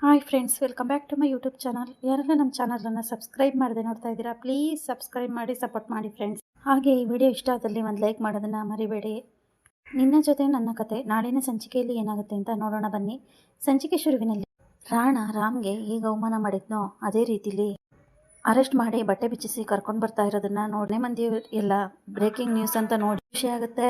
Hi friends welcome back to my YouTube channel ಯಾರೆಲ್ಲ ನಮ್ಮ ಚಾನಲನ್ನು ಸಬ್ಸ್ಕ್ರೈಬ್ ಮಾಡದೆ ನೋಡ್ತಾ ಇದ್ದೀರಾ ಪ್ಲೀಸ್ ಸಬ್ಸ್ಕ್ರೈಬ್ ಮಾಡಿ ಸಪೋರ್ಟ್ ಮಾಡಿ ಫ್ರೆಂಡ್ಸ್ ಹಾಗೆ ಈ ವಿಡಿಯೋ ಇಷ್ಟ ಆದಲ್ಲಿ ಒಂದು ಲೈಕ್ ಮಾಡೋದನ್ನು ಮರಿಬೇಡಿ. ನಿನ್ನ ಜೊತೆ ನನ್ನ ಕತೆ, ನಾಳಿನ ಸಂಚಿಕೆಯಲ್ಲಿ ಏನಾಗುತ್ತೆ ಅಂತ ನೋಡೋಣ ಬನ್ನಿ. ಸಂಚಿಕೆ ಶುರುವಿನಲ್ಲಿ, ರಾಣ ರಾಮ್ಗೆ ಈಗ ಅವಮಾನ ಮಾಡಿದ್ನೋ ಅದೇ ರೀತಿಲಿ ಅರೆಸ್ಟ್ ಮಾಡಿ ಬಟ್ಟೆ ಬಿಚ್ಚಿಸಿ ಕರ್ಕೊಂಡು ಬರ್ತಾ ಇರೋದನ್ನ ನೋಡನೆ ಮಂದಿ ಎಲ್ಲ ಬ್ರೇಕಿಂಗ್ ನ್ಯೂಸ್ ಅಂತ ನೋಡಿ ಖುಷಿ ಆಗುತ್ತೆ.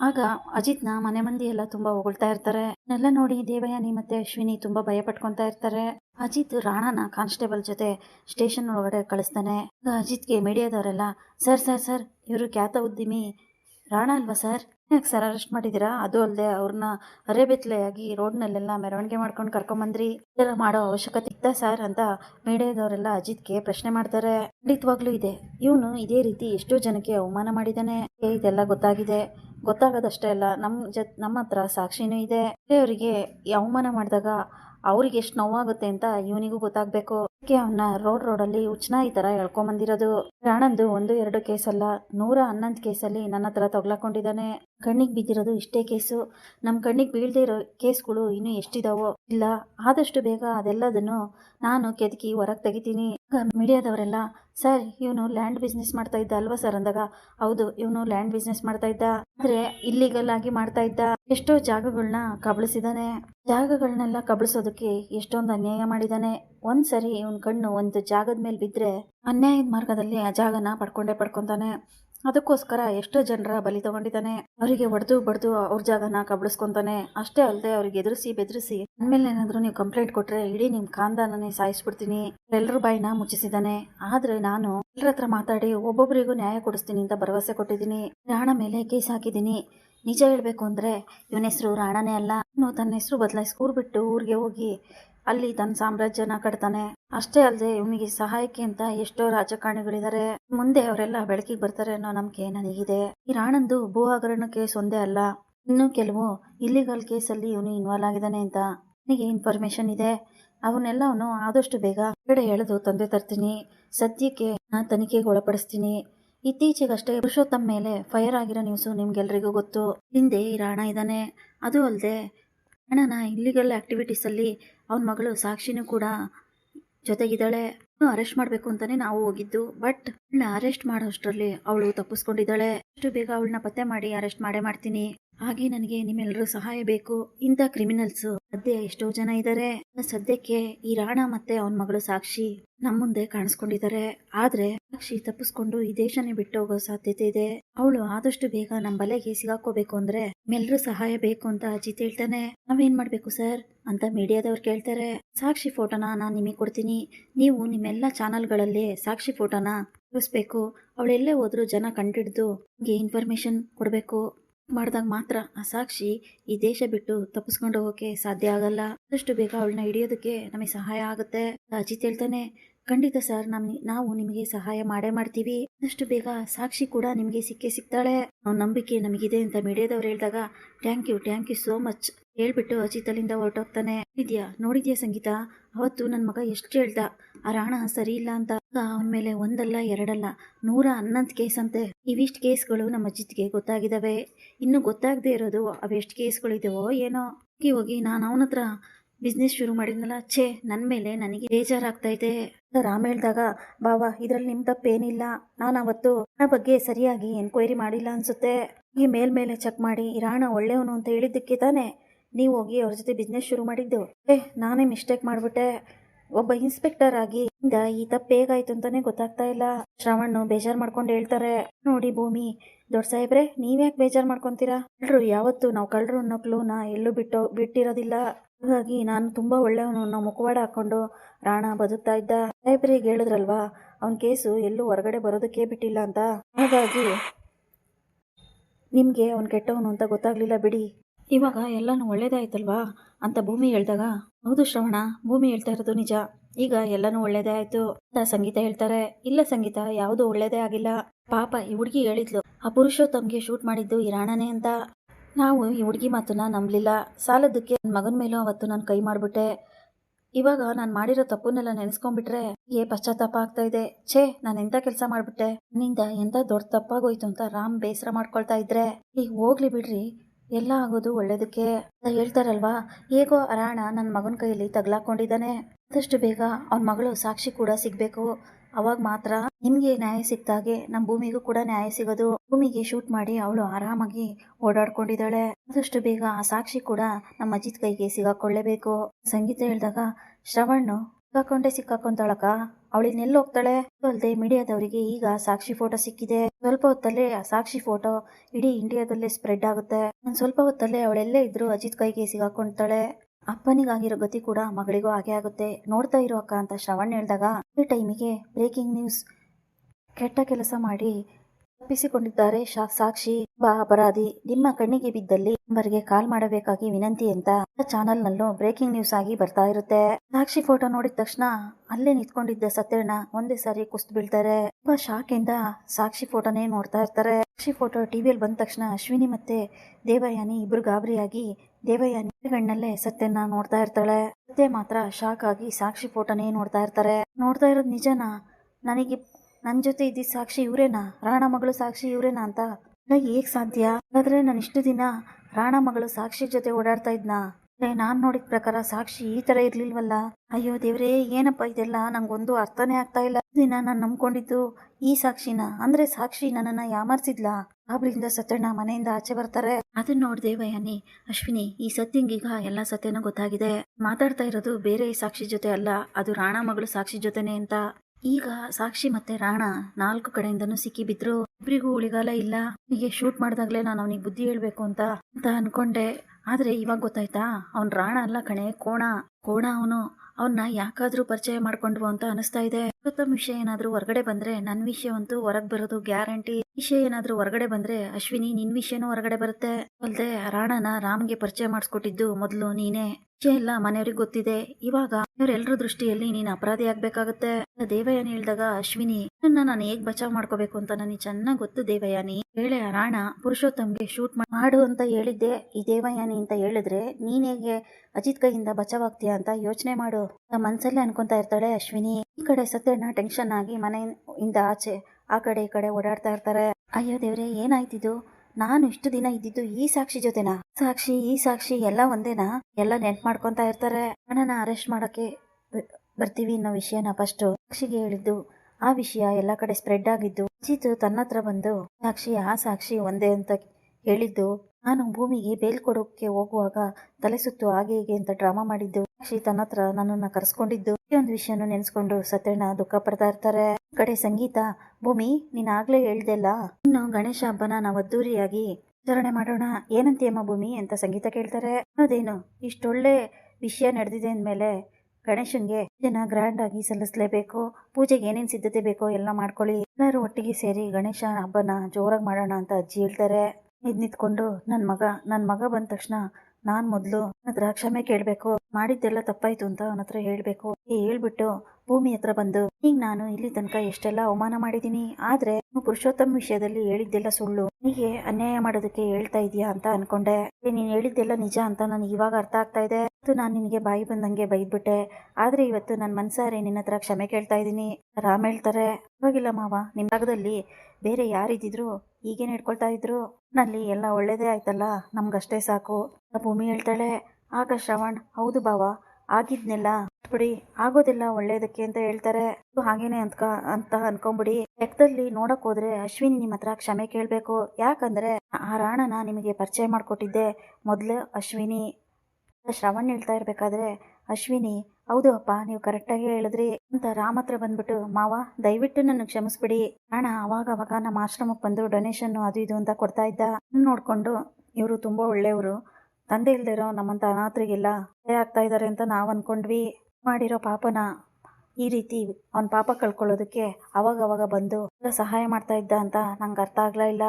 ಆಗ ಅಜಿತ್ನ ಮನೆ ಮಂದಿ ಎಲ್ಲ ತುಂಬಾ ಹೊಗಳ್ತಾ ಇರ್ತಾರೆ. ಎಲ್ಲ ನೋಡಿ ದೇವಯಾನಿ ಮತ್ತೆ ಅಶ್ವಿನಿ ತುಂಬಾ ಭಯ ಪಟ್ಕೊಂತಾ ಇರ್ತಾರೆ. ಅಜಿತ್ ರಾಣಾನ ಕಾನ್ಸ್ಟೇಬಲ್ ಜೊತೆ ಸ್ಟೇಷನ್ ಒಳಗಡೆ ಕಳಿಸ್ತಾನೆ. ಆಗ ಅಜಿತ್ಗೆ ಮೀಡಿಯಾದವರೆಲ್ಲ, ಸರ್ ಸರ್ ಸರ್, ಇವರು ಖ್ಯಾತ ಉದ್ಯಮಿ ರಾಣಾ ಅಲ್ವಾ, ಸರ್? ಯಾಕೆ ಸರ್ ಅರೆಸ್ಟ್ ಮಾಡಿದ್ದೀರಾ ಅದು ಅಲ್ಲದೆ ಅವ್ರನ್ನ ಅರೆಬೆತ್ತಲೆಯಾಗಿ ರೋಡ್ನಲ್ಲೆಲ್ಲ ಮೆರವಣಿಗೆ ಮಾಡ್ಕೊಂಡು ಕರ್ಕೊಂಬಂದ್ರಿ. ಇದೆಲ್ಲ ಮಾಡೋ ಅವಶ್ಯಕತೆ ಇತ್ತ ಸರ್? ಅಂತ ಮೀಡಿಯಾದವರೆಲ್ಲ ಅಜಿತ್ಗೆ ಪ್ರಶ್ನೆ ಮಾಡ್ತಾರೆ. ಖಂಡಿತವಾಗ್ಲೂ ಇದೆ. ಇವನು ಇದೇ ರೀತಿ ಎಷ್ಟೋ ಜನಕ್ಕೆ ಅವಮಾನ ಮಾಡಿದಾನೆ ಇದೆಲ್ಲ ಗೊತ್ತಾಗಿದೆ. ಗೊತ್ತಾಗೋದಷ್ಟೇ ಅಲ್ಲ. ನಮ್ಮ ಜೊತೆ, ನಮ್ಮ ಹತ್ರ ಸಾಕ್ಷಿನೂ ಇದೆ. ಅವರಿಗೆ ಅವಮಾನ ಮಾಡಿದಾಗ ಅವ್ರಿಗೆ ಎಷ್ಟು ನೋವಾಗುತ್ತೆ ಅಂತ ಇವನಿಗೂ ಗೊತ್ತಾಗಬೇಕು. ಅದಕ್ಕೆ ಅವನ್ನ ರೋಡ್ ರೋಡಲ್ಲಿ ಉಚ್ಚನ ಈ ಥರ ಹೇಳ್ಕೊಂಬಂದಿರೋದು ರಾಣಂದು ಒಂದು, ಎರಡು ಕೇಸಲ್ಲ. ನೂರ ಹನ್ನೊಂದು ಕೇಸಲ್ಲಿ ನನ್ನ ಹತ್ರ ತಗ್ಲಾಕೊಂಡಿದ್ದಾನೆ. ಕಣ್ಣಿಗೆ ಬಿದ್ದಿರೋದು ಇಷ್ಟೇ ಕೇಸು. ನಮ್ಮ ಕಣ್ಣಿಗೆ ಬೀಳದೆ ಇರೋ ಕೇಸ್ಗಳು ಇನ್ನೂ ಎಷ್ಟಿದಾವೋ? ಇಲ್ಲ, ಆದಷ್ಟು ಬೇಗ ಅದೆಲ್ಲದನ್ನು ನಾನು ಕೆದಕಿ ಹೊರಗೆ ತೆಗಿತೀನಿ. ಮೀಡಿಯಾದವರೆಲ್ಲ, ಸರ್, ಇವನು ಲ್ಯಾಂಡ್ ಬಿಸ್ನೆಸ್ ಮಾಡ್ತಾ ಇದ್ದ ಅಲ್ವಾ ಸರ್? ಅಂದಾಗ, ಹೌದು, ಇವನು ಲ್ಯಾಂಡ್ ಬಿಸ್ನೆಸ್ ಮಾಡ್ತಾ ಇದ್ದ. ಅಂದ್ರೆ ಇಲ್ಲಿಗಲ್ ಆಗಿ ಮಾಡ್ತಾ ಇದ್ದ. ಎಷ್ಟೋ ಜಾಗಗಳನ್ನ ಕಬಳಿಸಿದಾನೆ. ಜಾಗಗಳನ್ನೆಲ್ಲ ಕಬಳಿಸೋದಕ್ಕೆ ಎಷ್ಟೊಂದು ಅನ್ಯಾಯ ಮಾಡಿದಾನೆ. ಒಂದ್ಸರಿ ಇವನ್ ಕಣ್ಣು ಒಂದು ಜಾಗದ ಮೇಲೆ ಬಿದ್ರೆ, ಅನ್ಯಾಯದ ಮಾರ್ಗದಲ್ಲಿ ಆ ಜಾಗನ ಪಡ್ಕೊಂಡೇ ಪಡ್ಕೊಂತಾನೆ. ಅದಕ್ಕೋಸ್ಕರ ಎಷ್ಟೋ ಜನರ ಬಲಿ ತಗೊಂಡಿದ್ದಾನೆ. ಅವರಿಗೆ ಹೊಡೆದು ಬಡ್ದು ಅವ್ರ ಜಾಗನ ಕಬಳಿಸ್ಕೊಂತಾನೆ. ಅಷ್ಟೇ ಅಲ್ಲದೆ ಅವ್ರಿಗೆ ಎದುರಿಸಿ ಬೆದರಿಸಿ ಅಂದಮೇಲೆ ಏನಾದರೂ ನೀವು ಕಂಪ್ಲೇಂಟ್ ಕೊಟ್ರೆ ಇಡೀ ನಿಮ್ಮ ಕಾಂದಾನೇ ಸಾಯಿಸ್ಬಿಡ್ತೀನಿ. ಎಲ್ಲರ ಬಾಯಿನ ಮುಚ್ಚಿಸಿದ್ದಾನೆ. ಆದ್ರೆ ನಾನು ಎಲ್ಲರ ಹತ್ರ ಮಾತಾಡಿ ಒಬ್ಬೊಬ್ಬರಿಗೂ ನ್ಯಾಯ ಕೊಡಿಸ್ತೀನಿ ಅಂತ ಭರವಸೆ ಕೊಟ್ಟಿದ್ದೀನಿ. ರಾಣ ಮೇಲೆ ಕೇಸ್ ಹಾಕಿದ್ದೀನಿ. ನಿಜ ಹೇಳ್ಬೇಕು ಅಂದ್ರೆ ಇವನ ಹೆಸರು ರಾಣನೇ ಅಲ್ಲ. ಇನ್ನು ತನ್ನ ಹೆಸರು ಬದಲಾಯಿಸಿ ಊರ್ ಬಿಟ್ಟು ಊರಿಗೆ ಹೋಗಿ ಅಲ್ಲಿ ತನ್ನ ಸಾಮ್ರಾಜ್ಯನ ಕಟ್ತಾನೆ. ಅಷ್ಟೇ ಅಲ್ಲದೆ ಇವನಿಗೆ ಸಹಾಯಕ್ಕೆ ಅಂತ ಎಷ್ಟೋ ರಾಜಕಾರಣಿಗಳಿದ್ದಾರೆ ಮುಂದೆ ಅವರೆಲ್ಲ ಬೆಳಕಿಗೆ ಬರ್ತಾರೆ ಅನ್ನೋ ನಂಬಿಕೆ ನನಗಿದೆ. ಈ ರಾಣಂದು ಭೂ ಹಗರಣ ಕೇಸ್ ಒಂದೇ ಅಲ್ಲ. ಇನ್ನು ಕೆಲವು ಇಲ್ಲಿಗಲ್ ಕೇಸಲ್ಲಿ ಇವನು ಇನ್ವಾಲ್ವ್ ಆಗಿದ್ದಾನೆ ಅಂತ ನನಗೆ ಇನ್ಫಾರ್ಮೇಶನ್ ಇದೆ. ಅವನ್ನೆಲ್ಲ ಅವನು ಆದಷ್ಟು ಬೇಗ ಕಡೆ ಎಳೆದು ತಂದೆ ತರ್ತೀನಿ. ಸದ್ಯಕ್ಕೆ ನಾ ತನಿಖೆಗೆ ಒಳಪಡಿಸ್ತೀನಿ. ಇತ್ತೀಚೆಗಷ್ಟೇ ಪುರುಷೋತ್ತಮ್ ಮೇಲೆ ಫೈರ್ ಆಗಿರೋ ನ್ಯೂಸು ನಿಮ್ಗೆಲ್ರಿಗೂ ಗೊತ್ತು. ಹಿಂದೆ ಈ ರಾಣ ಇದ್ದಾನೆ. ಅದು ಅಲ್ಲದೆ ಅಣ್ಣನ ಇಲ್ಲಿಗಲ್ ಆಕ್ಟಿವಿಟೀಸಲ್ಲಿ ಅವನ ಮಗಳು ಸಾಕ್ಷಿನೂ ಕೂಡ ಜೊತೆಗಿದ್ದಾಳೆ ಅರೆಸ್ಟ್ ಮಾಡಬೇಕು ಅಂತಾನೆ ನಾವು ಹೋಗಿದ್ದು. ಬಟ್ ಅರೆಸ್ಟ್ ಅರೆಸ್ಟ್ ಮಾಡೋಷ್ಟರಲ್ಲಿ ಅವಳು ತಪ್ಪಿಸ್ಕೊಂಡಿದ್ದಾಳೆ. ಅಷ್ಟು ಬೇಗ ಅವಳನ್ನ ಪತ್ತೆ ಮಾಡಿ ಅರೆಸ್ಟ್ ಮಾಡೇ ಮಾಡ್ತೀನಿ. ಹಾಗೆ ನನಗೆ ನಿಮ್ಮೆಲ್ಲರೂ ಸಹಾಯ ಬೇಕು. ಇಂಥ ಕ್ರಿಮಿನಲ್ಸ್ ಸದ್ಯ ಎಷ್ಟೋ ಜನ ಇದ್ದಾರೆ ಸದ್ಯಕ್ಕೆ ಈ ರಾಣ ಮತ್ತೆ ಅವನ ಮಗಳು ಸಾಕ್ಷಿ ನಮ್ಮ ಮುಂದೆ ಕಾಣಿಸ್ಕೊಂಡಿದ್ದಾರೆ ಆದ್ರೆ ಸಾಕ್ಷಿ ತಪ್ಪಿಸ್ಕೊಂಡು ಈ ದೇಶನೇ ಬಿಟ್ಟು ಹೋಗೋ ಸಾಧ್ಯತೆ ಇದೆ. ಅವಳು ಆದಷ್ಟು ಬೇಗ ನಮ್ಮ ಬಲೆಗೆ ಸಿಗಾಕೋಬೇಕು ಅಂದ್ರೆ ನಿಮ್ಮೆಲ್ಲರೂ ಸಹಾಯ ಬೇಕು ಅಂತ ಅಜಿತ್ ಹೇಳ್ತಾನೆ. ನಾವೇನ್ ಮಾಡ್ಬೇಕು ಸರ್? ಅಂತ ಮೀಡಿಯಾದವ್ರು ಕೇಳ್ತಾರೆ. ಸಾಕ್ಷಿ ಫೋಟೋನ ನಾನು ನಿಮಗೆ ಕೊಡ್ತೀನಿ. ನೀವು ನಿಮ್ಮೆಲ್ಲ ಚಾನಲ್ಗಳಲ್ಲಿ ಸಾಕ್ಷಿ ಫೋಟೋನ ತೋರಿಸ್ಬೇಕು. ಅವಳೆಲ್ಲೇ ಹೋದ್ರು ಜನ ಕಂಡಿಡ್ದು ಇನ್ಫಾರ್ಮೇಶನ್ ಕೊಡಬೇಕು. ಮಾಡಿದಾಗ ಮಾತ್ರ ಆ ಸಾಕ್ಷಿ ಈ ದೇಶ ಬಿಟ್ಟು ತಪ್ಪಿಸ್ಕೊಂಡು ಹೋಗೋಕೆ ಸಾಧ್ಯ ಆಗಲ್ಲ. ಆದಷ್ಟು ಬೇಗ ಅವಳನ್ನ ಹಿಡಿಯೋದಕ್ಕೆ ನಮಗೆ ಸಹಾಯ ಆಗುತ್ತೆ. ಅಜಿತ್ ಹೇಳ್ತಾನೆ, ಖಂಡಿತ ಸರ್ ನಮ್ ನಾವು ನಿಮಗೆ ಸಹಾಯ ಮಾಡೇ ಮಾಡ್ತೀವಿ. ಅದಷ್ಟು ಬೇಗ ಸಾಕ್ಷಿ ಕೂಡ ನಿಮಗೆ ಸಿಕ್ಕೇ ಸಿಗ್ತಾಳೆ. ನಂಬಿಕೆ ನಮಗಿದೆ ಅಂತ ಮೀಡಿಯಾದವ್ರು ಹೇಳಿದಾಗ, thank you thank you so much. ಹೇಳ್ಬಿಟ್ಟು ಅಜಿತ್ ಅಲ್ಲಿಂದ ಹೊರಟೋಗ್ತಾನೆ. ಇದೆಯಾ ನೋಡಿದ್ಯಾ ಸಂಗೀತ? ಅವತ್ತು ನನ್ನ ಮಗ ಎಷ್ಟು ಹೇಳ್ದ? ಆ ರಾಣ ಸರಿ ಇಲ್ಲ ಅಂತ ಅವನ ಮೇಲೆ ಒಂದಲ್ಲ, ಎರಡಲ್ಲ, ನೂರ ಹನ್ನೊಂದು ಕೇಸ್ ಅಂತೆ. ಇವಿಷ್ಟು ಕೇಸ್ಗಳು ನಮ್ಮ ಅಜಿತ್ಗೆ ಗೊತ್ತಾಗಿದ್ದಾವೆ ಇನ್ನು ಗೊತ್ತಾಗದೇ ಇರೋದು ಅವೆಷ್ಟು ಕೇಸ್ಗಳಿದ್ದಾವೋ ಏನೋ. ಹೋಗಿ ಹೋಗಿ, ನಾನು ಅವನ ಹತ್ರ ಬಿಸ್ನೆಸ್ ಶುರು ಮಾಡಿದ್ನಲ್ಲ. ಛೇ ನನ್ನ ಮೇಲೆ ನನಗೆ ಬೇಜಾರಾಗ್ತೈತೆ ರಾಮ್ ಹೇಳ್ದಾಗ, ಬಾವಾ, ಇದರಲ್ಲಿ ನಿಮ್ಮ ತಪ್ಪೇನಿಲ್ಲ. ನಾನು ಅವತ್ತು ಆ ಬಗ್ಗೆ ಸರಿಯಾಗಿ ಎನ್ಕ್ವೈರಿ ಮಾಡಿಲ್ಲ ಅನ್ಸುತ್ತೆ. ಈ ಮೇಲ್ಮೇಲೆ ಚೆಕ್ ಮಾಡಿ, ರಾಣ ಒಳ್ಳೆಯವನು ಅಂತ ಹೇಳಿದ್ದಕ್ಕೆ ತಾನೇ. ನೀವು ಹೋಗಿ ಅವ್ರ ಜೊತೆ ಬಿಸ್ನೆಸ್ ಶುರು ಮಾಡಿದ್ದು. ಏ ನಾನೇ ಮಿಸ್ಟೇಕ್ ಮಾಡಿಬಿಟ್ಟೆ. ಒಬ್ಬ ಇನ್ಸ್ಪೆಕ್ಟರ್ ಆಗಿ ಈ ತಪ್ಪು ಹೇಗಾಯ್ತು ಅಂತಾನೆ ಗೊತ್ತಾಗ್ತಾ ಇಲ್ಲ. ಶ್ರವಣ್ ಬೇಜಾರ್ ಮಾಡ್ಕೊಂಡು ಹೇಳ್ತಾರೆ, ನೋಡಿ ಭೂಮಿ, ದೊಡ್ಡ ಸಾಹೇಬ್ರೆ, ನೀವ್ಯಾಕೆ ಬೇಜಾರ್ ಮಾಡ್ಕೊಂತೀರಾ? ಕಳ್ರು ಯಾವತ್ತು ನಾವು ಕಳ್ರು ಅನ್ನೋ ನಾ ಎಲ್ಲೂ ಬಿಟ್ಟು, ಬಿಟ್ಟಿರೋದಿಲ್ಲ. ಹಾಗಾಗಿ ನಾನು ತುಂಬಾ ಒಳ್ಳೆಯವನು ಅನ್ನೋ ಮುಖವಾಡ ಹಾಕೊಂಡು ರಾಣ ಬದುಕ್ತಾ ಇದ್ದ. ಸಾಹೇಬ್ರಿಗೆ ಹೇಳಿದ್ರಲ್ವಾ, ಅವನ ಕೇಸು ಎಲ್ಲೂ ಹೊರಗಡೆ ಬರೋದಕ್ಕೆ ಬಿಟ್ಟಿಲ್ಲ ಅಂತ. ಹಾಗಾಗಿ ನಿಮಗೆ ಅವ್ನು ಕೆಟ್ಟವನು ಅಂತ ಗೊತ್ತಾಗ್ಲಿಲ್ಲ ಬಿಡಿ. ಇವಾಗ ಎಲ್ಲಾನು ಒಳ್ಳೇದಾಯ್ತಲ್ವಾ? ಅಂತ ಭೂಮಿ ಹೇಳ್ದಾಗ, ಹೌದು ಶ್ರವಣ, ಭೂಮಿ ಹೇಳ್ತಾ ಇರೋದು ನಿಜ. ಈಗ ಎಲ್ಲನೂ ಒಳ್ಳೇದೇ ಆಯ್ತು. ಅಂತ ಸಂಗೀತ ಹೇಳ್ತಾರೆ. ಇಲ್ಲ ಸಂಗೀತ, ಯಾವುದು ಒಳ್ಳೇದೇ ಆಗಿಲ್ಲ. ಪಾಪ ಈ ಹುಡುಗಿ ಹೇಳಿದ್ಲು, ಆ ಪುರುಷೋತ್ತಮ್ಗೆ ಶೂಟ್ ಮಾಡಿದ್ದು ಈ ರಾಣನೇ ಅಂತ. ನಾವು ಈ ಹುಡುಗಿ ಮಾತನ್ನ ನಂಬಲಿಲ್ಲ. ಸಾಲದಕ್ಕೆ ನನ್ನ ಮಗನ ಮೇಲೂ ಅವತ್ತು ನಾನು ಕೈ ಮಾಡಿಬಿಟ್ಟೆ. ಇವಾಗ ನಾನು ಮಾಡಿರೋ ತಪ್ಪನ್ನೆಲ್ಲ ನೆನೆಸ್ಕೊಂಡ್ಬಿಟ್ರೆ ಏ ಪಶ್ಚಾತ್ತಾಪ ಆಗ್ತಾ ಇದೆ. ಛೇ, ನಾನು ಎಂತ ಕೆಲಸ ಮಾಡ್ಬಿಟ್ಟೆ? ನಿಂದ ಎಂತ ದೊಡ್ಡ ತಪ್ಪಾಗೋಯ್ತು ಅಂತ ರಾಮ್ ಬೇಸರ ಮಾಡ್ಕೊಳ್ತಾ ಇದ್ರೆ. ಈಗ ಹೋಗ್ಲಿ ಬಿಡ್ರಿ. ಎಲ್ಲ ಆಗೋದು ಒಳ್ಳೇದಕ್ಕೆ ಅಂತ ಹೇಳ್ತಾರಲ್ವಾ? ಹೇಗೋ ಅರಾಣ ನನ್ನ ಮಗನ ಕೈಯಲ್ಲಿ ತಗ್ಲಾಕೊಂಡಿದ್ದಾನೆ. ಆದಷ್ಟು ಬೇಗ ಅವನ ಮಗಳು ಸಾಕ್ಷಿ ಕೂಡ ಸಿಗ್ಬೇಕು. ಅವಾಗ ಮಾತ್ರ ನಿಮಗೆ ನ್ಯಾಯ ಸಿಕ್ತಾಗೆ ನಮ್ಮ ಭೂಮಿಗೂ ಕೂಡ ನ್ಯಾಯ ಸಿಗೋದು. ಭೂಮಿಗೆ ಶೂಟ್ ಮಾಡಿ ಅವಳು ಆರಾಮಾಗಿ ಓಡಾಡ್ಕೊಂಡಿದ್ದಾಳೆ. ಆದಷ್ಟು ಬೇಗ ಆ ಸಾಕ್ಷಿ ಕೂಡ ನಮ್ಮ ಅಜಿತ್ ಕೈಗೆ ಸಿಗಾಕೊಳ್ಳೇಬೇಕು. ಸಂಗೀತ ಹೇಳಿದಾಗ ಶ್ರವಣ್ಣು ಸಿಕ್ಕಾಕೊಂಡೆ ಸಿಕ್ಕಾಕೊಂತಾಳಕ ಅವಳಿನೆಲ್ಲ ಹೋಗ್ತಾಳೆ. ಅಲ್ಲದೆ ಮೀಡಿಯಾದವರಿಗೆ ಈಗ ಸಾಕ್ಷಿ ಫೋಟೋ ಸಿಕ್ಕಿದೆ. ಸ್ವಲ್ಪ ಹೊತ್ತಲ್ಲೇ ಆ ಸಾಕ್ಷಿ ಫೋಟೋ ಇಡೀ ಇಂಡಿಯಾದಲ್ಲೇ ಸ್ಪ್ರೆಡ್ ಆಗುತ್ತೆ. ಒಂದ್ ಸ್ವಲ್ಪ ಹೊತ್ತಲ್ಲೇ ಅವಳೆಲ್ಲೇ ಇದ್ರು ಅಜಿತ್ ಕೈಗೆ ಸಿಗಾಕೊಂತಾಳೆ ಅಪ್ಪನಿಗಾಗಿರೋ ಗತಿ ಕೂಡ ಮಗಳಿಗೂ ಹಾಗೆ ಆಗುತ್ತೆ. ನೋಡ್ತಾ ಇರೋ ಅಕ್ಕ ಅಂತ ಶ್ರವಣ್ ಹೇಳಿದಾಗ, ಈ ಟೈಮಿಗೆ ಬ್ರೇಕಿಂಗ್ ನ್ಯೂಸ್. ಕೆಟ್ಟ ಕೆಲಸ ಮಾಡಿ ತಪ್ಪಿಸಿಕೊಂಡಿದ್ದಾರೆ. ಸಾಕ್ಷಿ, ಬಾ, ಅಪರಾಧಿ, ನಿಮ್ಮ ಕಣ್ಣಿಗೆ ಬಿದ್ದಲ್ಲಿ ನಂಬರ್ಗೆ ಕಾಲ್ ಮಾಡಬೇಕಾಗಿ ವಿನಂತಿ ಅಂತ ಚಾನಲ್ ನಲ್ಲೂ ಬ್ರೇಕಿಂಗ್ ನ್ಯೂಸ್ ಆಗಿ ಬರ್ತಾ ಇರುತ್ತೆ. ಸಾಕ್ಷಿ ಫೋಟೋ ನೋಡಿದ ತಕ್ಷಣ ಅಲ್ಲೇ ನಿಂತ್ಕೊಂಡಿದ್ದ ಸತ್ಯಣ್ಣ ಒಂದೇ ಸಾರಿ ಕುಸ್ತು ಬೀಳ್ತಾರೆ. ತುಂಬಾ ಶಾಕ್ ಇಂದ ಸಾಕ್ಷಿ ಫೋಟೋನೇ ನೋಡ್ತಾ ಇರ್ತಾರೆ. ಸಾಕ್ಷಿ ಫೋಟೋ ಟಿವಿಯಲ್ಲಿ ಬಂದ ತಕ್ಷಣ ಅಶ್ವಿನಿ ಮತ್ತೆ ದೇವಯಾನಿ ಇಬ್ರು ಗಾಬರಿಯಾಗಿ ದೇವಯಾನಿ ಕಣ್ಣಲ್ಲೇ ಸತ್ಯನ್ನ ನೋಡ್ತಾ ಇರ್ತಾಳೆ. ಸತ್ಯ ಮಾತ್ರ ಶಾಕ್ ಆಗಿ ಸಾಕ್ಷಿ ಫೋಟೋನೇ ನೋಡ್ತಾ ಇರ್ತಾರೆ. ನೋಡ್ತಾ ಇರೋದ್ ನಿಜನಾ? ನನಗೆ ನನ್ನ ಜೊತೆ ಇದ್ದಿದ್ದ ಸಾಕ್ಷಿ ಇವರೇನಾ? ರಾಣ ಮಗಳು ಸಾಕ್ಷಿ ಇವರೇನಾ ಅಂತ? ಹೇಗೆ ಸಾಧ್ಯ ಹಾಗಾದ್ರೆ ನಾನು ಇಷ್ಟು ದಿನ ರಾಣ ಮಗಳು ಸಾಕ್ಷಿ ಜೊತೆ ಓಡಾಡ್ತಾ ಇದ್ನಾ? ನಾನು ನೋಡಿದ ಪ್ರಕಾರ ಸಾಕ್ಷಿ ಈ ತರ ಇರ್ಲಿಲ್ವಲ್ಲ? ಅಯ್ಯೋ ದೇವ್ರೇ, ಏನಪ್ಪ ಇದೆಲ್ಲ? ನಂಗೊಂದು ಅರ್ಥನೇ ಆಗ್ತಾ ಇಲ್ಲ. ದಿನ ನಾನು ನಂಬ್ಕೊಂಡಿದ್ದು ಈ ಸಾಕ್ಷಿನ. ಅಂದ್ರೆ ಸಾಕ್ಷಿ ನನ್ನನ್ನ ಯಾಮರ್ಸಿದ್ಲಾ? ಆಬ್ಳಿಂದ ಸತ್ಯಣ್ಣ ಮನೆಯಿಂದ ಆಚೆ ಬರ್ತಾರೆ. ಅದನ್ನ ನೋಡ್ದೆ ವಯಾನಿ, ಅಶ್ವಿನಿ, ಈ ಸತ್ಯಂಗೀಗ ಎಲ್ಲಾ ಸತ್ಯನೂ ಗೊತ್ತಾಗಿದೆ. ಮಾತಾಡ್ತಾ ಇರೋದು ಬೇರೆ ಸಾಕ್ಷಿ ಜೊತೆ ಅಲ್ಲ, ಅದು ರಾಣ ಮಗಳು ಸಾಕ್ಷಿ ಜೊತೆನೆ ಅಂತ. ಈಗ ಸಾಕ್ಷಿ ಮತ್ತೆ ರಾಣ ನಾಲ್ಕು ಕಡೆಯಿಂದನೂ ಸಿಕ್ಕಿ ಬಿದ್ರು ಇಬ್ಬರಿಗೂ ಉಳಿಗಾಲ ಇಲ್ಲ. ಹೀಗೆ ಶೂಟ್ ಮಾಡಿದಾಗಲೇ ನಾನು ಅವನಿಗೆ ಬುದ್ಧಿ ಹೇಳ್ಬೇಕು ಅಂತ ಅಂತ ಅನ್ಕೊಂಡೆ. ಆದ್ರೆ ಇವಾಗ ಗೊತ್ತಾಯ್ತಾ? ಅವ್ನ್ ರಾಣ ಅಲ್ಲ ಕಣೆ, ಕೋಣ. ಕೋಣ ಅವನು, ಅವನ್ನ ಯಾಕಾದ್ರೂ ಪರಿಚಯ ಮಾಡ್ಕೊಂಡ್ವು ಅಂತ ಅನಿಸ್ತಾ ಇದೆ. ಉತ್ತಮ ವಿಷಯ ಏನಾದ್ರೂ ಹೊರಗಡೆ ಬಂದ್ರೆ ನನ್ ವಿಷಯವಂತೂ ಹೊರಗ್ ಬರೋದು ಗ್ಯಾರಂಟಿ. ವಿಷಯ ಏನಾದ್ರೂ ಹೊರಗಡೆ ಬಂದ್ರೆ ಅಶ್ವಿನಿ ನಿನ್ ವಿಷಯನೂ ಹೊರಗಡೆ ಬರುತ್ತೆ. ಅಲ್ದೆ ರಾಣನ ರಾಮ್ಗೆ ಪರಿಚಯ ಮಾಡಿಸ್ಕೊಟ್ಟಿದ್ದು ಮೊದಲು ನೀನೇ. ವಿಷಯ ಎಲ್ಲ ಮನೆಯವ್ರಿಗೆ ಗೊತ್ತಿದೆ. ಇವಾಗ ಇವರೆಲ್ಲರ ದೃಷ್ಟಿಯಲ್ಲಿ ನೀನು ಅಪರಾಧಿ ಆಗ್ಬೇಕಾಗತ್ತೆ. ದೇವಯಾನಿ ಹೇಳ್ದಾಗ ಅಶ್ವಿನಿ ನನ್ನ ನಾನು ಹೇಗ್ ಬಚಾವ್ ಮಾಡ್ಕೋಬೇಕು ಅಂತ ನನಗೆ ಚೆನ್ನಾಗ್ ಗೊತ್ತು ದೇವಯಾನಿ. ಹೇಳೆ ರಾಣ ಪುರುಷೋತ್ತಮ್ಗೆ ಶೂಟ್ ಮಾಡು ಅಂತ ಹೇಳಿದ್ದೆ. ಈ ದೇವಯಾನಿ ಅಂತ ಹೇಳಿದ್ರೆ ನೀನ್ ಹೇಗೆ ಅಜಿತ್ ಕೈಯಿಂದ ಬಚಾವಾಗ್ತೀಯ ಅಂತ ಯೋಚನೆ ಮಾಡು. ನಮ್ಮ ಮನ್ಸಲ್ಲೇ ಅನ್ಕೊಂತಾ ಇರ್ತಾಳೆ ಅಶ್ವಿನಿ. ಈ ಕಡೆ ಸತ್ಯಣ್ಣ ಟೆನ್ಷನ್ ಆಗಿ ಮನೆಯಿಂದ ಆಚೆ, ಆ ಕಡೆ ಈ ಕಡೆ ಓಡಾಡ್ತಾ ಇರ್ತಾರೆ. ಅಯ್ಯೋ ದೇವ್ರೆ, ಏನಾಯ್ತಿದು? ನಾನು ಇಷ್ಟು ದಿನ ಇದ್ದಿದ್ದು ಈ ಸಾಕ್ಷಿ ಜೊತೆನಾ? ಸಾಕ್ಷಿ, ಈ ಸಾಕ್ಷಿ ಎಲ್ಲ ಒಂದೇನಾ? ಎಲ್ಲ ನೆನ್ಪ್ ಮಾಡ್ಕೊಂತಾ ಇರ್ತಾರೆ. ಅಣ್ಣನ ಅರೆಸ್ಟ್ ಮಾಡಕ್ಕೆ ಬರ್ತೀವಿ ಅನ್ನೋ ವಿಷಯನ ಫಸ್ಟ್ ಸಾಕ್ಷಿಗೆ ಹೇಳಿದ್ದು. ಆ ವಿಷಯ ಎಲ್ಲ ಕಡೆ ಸ್ಪ್ರೆಡ್ ಆಗಿದ್ದು. ಅಜಿತ್ ತನ್ನ ಹತ್ರ ಬಂದು, ಸಾಕ್ಷಿ, ಆ ಸಾಕ್ಷಿ ಒಂದೇ ಅಂತ ಹೇಳಿದ್ದು. ನಾನು ಭೂಮಿಗೆ ಬೇಲ್ ಕೊಡೋಕೆ ಹೋಗುವಾಗ ತಲೆ ಸುತ್ತು ಹಾಗೆ ಹೀಗೆ ಅಂತ ಡ್ರಾಮಾ ಮಾಡಿದ್ದು. ಸಾಕ್ಷಿ ತನ್ನ ಹತ್ರ ನನ್ನನ್ನ ಕರೆಸ್ಕೊಂಡಿದ್ದು. ಒಂದು ವಿಷಯನ ನೆನೆಸ್ಕೊಂಡು ಸತ್ಯಣ್ಣ ದುಃಖ ಪಡ್ತಾ ಇರ್ತಾರೆ. ಕಡೆ ಸಂಗೀತ, ಭೂಮಿ, ನೀನ್ ಆಗ್ಲೇ ಹೇಳ್ದೆಲ್ಲ ಇನ್ನು ಗಣೇಶ ಹಬ್ಬನ ನಾವು ಅದ್ದೂರಿಯಾಗಿ ಆಚರಣೆ ಮಾಡೋಣ. ಏನಂತೀಯಮ್ಮ ಭೂಮಿ ಅಂತ ಸಂಗೀತ ಕೇಳ್ತಾರೆ. ಅದೇನು ಇಷ್ಟೊಳ್ಳೆ ವಿಷಯ ನಡೆದಿದೆ ಅಂದಮೇಲೆ ಗಣೇಶನ್ಗೆ ಜನ ಗ್ರ್ಯಾಂಡ್ ಆಗಿ ಸಲ್ಲಿಸಲೇಬೇಕು. ಪೂಜೆಗೆ ಏನೇನು ಸಿದ್ಧತೆ ಬೇಕೋ ಎಲ್ಲ ಮಾಡ್ಕೊಳ್ಳಿ. ಎಲ್ಲರೂ ಒಟ್ಟಿಗೆ ಸೇರಿ ಗಣೇಶ ಹಬ್ಬನ ಜೋರಾಗಿ ಮಾಡೋಣ ಅಂತ ಅಜ್ಜಿ ಹೇಳ್ತಾರೆ. ಇದ್ ನಿಂತ್ಕೊಂಡು ನನ್ ಮಗ ನನ್ ಮಗ ಬಂದ ತಕ್ಷಣ ನಾನ್ ಮೊದ್ಲು ಹತ್ರ ಕ್ಷಮೆ ಕೇಳ್ಬೇಕು, ಮಾಡಿದ್ದೆಲ್ಲ ತಪ್ಪಾಯ್ತು ಅಂತ ಅವನ ಹತ್ರ ಹೇಳ್ಬೇಕು ಹೇಳ್ಬಿಟ್ಟು ಭೂಮಿ ಹತ್ರ ಬಂದು, ಈಗ ನಾನು ಇಲ್ಲಿ ತನಕ ಎಷ್ಟೆಲ್ಲ ಅವಮಾನ ಮಾಡಿದೀನಿ, ಆದ್ರೆ ಪುರುಷೋತ್ತಮ ವಿಷಯದಲ್ಲಿ ಹೇಳಿದ್ದೆಲ್ಲ ಸುಳ್ಳು. ಹೀಗೆ ಅನ್ಯಾಯ ಮಾಡೋದಕ್ಕೆ ಹೇಳ್ತಾ ಇದೀಯಾ ಅಂತ ಅನ್ಕೊಂಡೆ. ನೀನ್ ಹೇಳಿದ್ದೆಲ್ಲ ನಿಜ ಅಂತ ನನಗೆ ಇವಾಗ ಅರ್ಥ ಆಗ್ತಾ ಇದೆ. ನಾನು ನಿನಗೆ ಬಾಯಿ ಬಂದಂಗೆ ಬೈದ್ಬಿಟ್ಟೆ. ಆದ್ರೆ ಇವತ್ತು ನನ್ನ ಮನ್ಸಾರೆ ನಿನ್ನ ಹತ್ರ ಕ್ಷಮೆ ಕೇಳ್ತಾ ಇದ್ದೀನಿ. ರಾಮ್ ಹೇಳ್ತಾರೆ. ಇವಾಗಿಲ್ಲ ಮಾವ ನಿಮ್ ಜಾಗದಲ್ಲಿ ಬೇರೆ ಯಾರಿದ್ದಿದ್ರು ಹೀಗೆ ನಡ್ಕೊಳ್ತಾ ಇದ್ರು? ನಲ್ಲಿ ಎಲ್ಲ ಒಳ್ಳೇದೇ ಆಯ್ತಲ್ಲ? ನಮ್ಗಷ್ಟೇ ಸಾಕು. ಭೂಮಿ ಹೇಳ್ತಾಳೆ, ಆಗ ಶ್ರವಣ್, ಹೌದು ಬಾವ, ಆಗಿದ್ನೆಲ್ಲ ಬಿಡಿ, ಆಗೋದಿಲ್ಲ ಒಳ್ಳೇದಕ್ಕೆ ಅಂತ ಹೇಳ್ತಾರೆ. ಹಾಗೇನೆ ಅಂತ ಅಂತ ಅನ್ಕೊಂಬಿಡಿ. ಲೆಕ್ಕದಲ್ಲಿ ನೋಡಕ್ ಹೋದ್ರೆ ಅಶ್ವಿನಿ ನಿಮ್ಮ ಹತ್ರ ಕ್ಷಮೆ ಕೇಳ್ಬೇಕು. ಯಾಕಂದ್ರೆ ಆ ರಾಣನ ನಿಮಗೆ ಪರಿಚಯ ಮಾಡ್ಕೊಟ್ಟಿದ್ದೆ ಮೊದ್ಲು ಅಶ್ವಿನಿ. ಶ್ರವಣ್ ಹೇಳ್ತಾ ಇರ್ಬೇಕಾದ್ರೆ, ಅಶ್ವಿನಿ ಹೌದು ಅಪ್ಪ, ನೀವು ಕರೆಕ್ಟಾಗಿ ಹೇಳಿದ್ರಿ. ಅಂತ ರಾಮ್ ಹತ್ರ ಬಂದ್ಬಿಟ್ಟು, ಮಾವ, ದಯವಿಟ್ಟು ನನ್ನ ಕ್ಷಮಿಸ್ಬಿಡಿ. ಅಣ್ಣ ಅವಾಗ ಅವಾಗ ನಮ್ಮ ಆಶ್ರಮಕ್ಕೆ ಬಂದು ಡೊನೇಷನ್ ಅದು ಇದು ಅಂತ ಕೊಡ್ತಾ ಇದ್ದ. ನೋಡ್ಕೊಂಡು, ಇವರು ತುಂಬಾ ಒಳ್ಳೆಯವರು. ತಂದೆ ಇಲ್ದಿರೋ ನಮ್ಮಂತ ಅನಾಥರಿಗೆಲ್ಲ ಆಗ್ತಾ ಇದ್ದಾರೆ ಅಂತ ನಾವು ಅನ್ಕೊಂಡ್ವಿ. ಮಾಡಿರೋ ಪಾಪನ ಈ ರೀತಿ ಅವನ ಪಾಪ ಕಳ್ಕೊಳ್ಳೋದಕ್ಕೆ ಅವಾಗ ಅವಾಗ ಬಂದು ಸಹಾಯ ಮಾಡ್ತಾ ಇದ್ದ ಅಂತ ನಂಗೆ ಅರ್ಥ ಆಗ್ಲಾ ಇಲ್ಲ.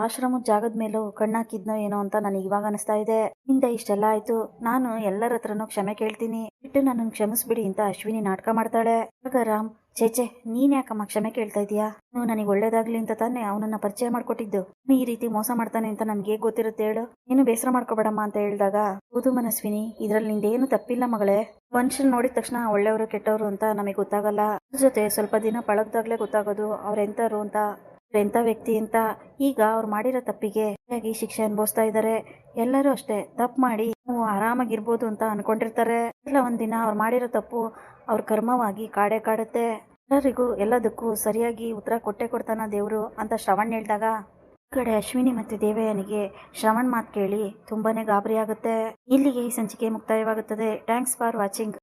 ಆಶ್ರಮದ ಜಾಗದ ಮೇಲೂ ಕಣ್ಣಾಕಿದ್ನೋ ಏನೋ ಅಂತ ನನಗೆ ಇವಾಗ ಅನಿಸ್ತಾ ಇದೆ. ಹಿಂದೆ ಇಷ್ಟೆಲ್ಲ ಆಯ್ತು. ನಾನು ಎಲ್ಲರ ಹತ್ರನೂ ಕ್ಷಮೆ ಕೇಳ್ತೀನಿ. ಬಿಟ್ಟು ನನ್ನ ಕ್ಷಮಿಸ್ಬಿಡಿ ಅಂತ ಅಶ್ವಿನಿ ನಾಟಕ ಮಾಡ್ತಾಳೆ. ಆಗ ರಾಮ್ ಚೇಚೆ ನೀನ್ ಯಾಕಮ್ಮ ಕ್ಷಮೆ ಕೇಳ್ತಾ ಇದೀಯಾ? ನೀವು ನನಗೆ ಒಳ್ಳೇದಾಗ್ಲಿ ಅಂತ ತಾನೇ ಅವನನ್ನ ಪರಿಚಯ ಮಾಡ್ಕೊಟ್ಟಿದ್ದು. ಈ ರೀತಿ ಮೋಸ ಮಾಡ್ತಾನೆ ಅಂತ ನನ್ಗೆ ಗೊತ್ತಿರುತ್ತೆ ಹೇಳು? ನೀನು ಬೇಸರ ಮಾಡ್ಕೋಬೇಡಮ್ಮ ಅಂತ ಹೇಳಿದಾಗ, ಹೌದು ಮನಸ್ವಿನಿ, ಇದ್ರಲ್ಲಿ ನಿಂದೇನು ತಪ್ಪಿಲ್ಲ ಮಗಳೇ. ಮನುಷ್ಯನ್ ನೋಡಿದ ತಕ್ಷಣ ಒಳ್ಳೆಯವರು ಕೆಟ್ಟವರು ಅಂತ ನಮಗೆ ಗೊತ್ತಾಗಲ್ಲ. ಜೊತೆ ಸ್ವಲ್ಪ ದಿನ ಪಳಗ್ದಾಗ್ಲೇ ಗೊತ್ತಾಗೋದು ಅವ್ರೆಂತರು ಅಂತ ಎಂಥ ವ್ಯಕ್ತಿ ಅಂತ ಈಗ ಅವ್ರು ಮಾಡಿರೋ ತಪ್ಪಿಗೆ ಸರಿಯಾಗಿ ಶಿಕ್ಷೆ ಅನುಭವಿಸ್ತಾ ಇದ್ದಾರೆ. ಎಲ್ಲರೂ ಅಷ್ಟೇ ತಪ್ಪು ಮಾಡಿ ನಾವು ಆರಾಮಾಗಿರ್ಬೋದು ಅಂತ ಅನ್ಕೊಂಡಿರ್ತಾರೆ. ಎಲ್ಲ ಒಂದಿನ ಅವ್ರು ಮಾಡಿರೋ ತಪ್ಪು ಅವ್ರ ಕರ್ಮವಾಗಿ ಕಾಡೇ ಕಾಡುತ್ತೆ. ಎಲ್ಲರಿಗೂ ಎಲ್ಲದಕ್ಕೂ ಸರಿಯಾಗಿ ಉತ್ತರ ಕೊಟ್ಟೆ ಕೊಡ್ತಾನ ದೇವರು ಅಂತ ಶ್ರವಣ್ ಹೇಳಿದಾಗ ಕಡೆ ಅಶ್ವಿನಿ ಮತ್ತೆ ದೇವಯ್ಯನಿಗೆ ಶ್ರವಣ್ ಮಾತು ಕೇಳಿ ತುಂಬಾನೇ ಗಾಬರಿ ಆಗುತ್ತೆ. ಇಲ್ಲಿಗೆ ಈ ಸಂಚಿಕೆ ಮುಕ್ತಾಯವಾಗುತ್ತದೆ. Thanks for watching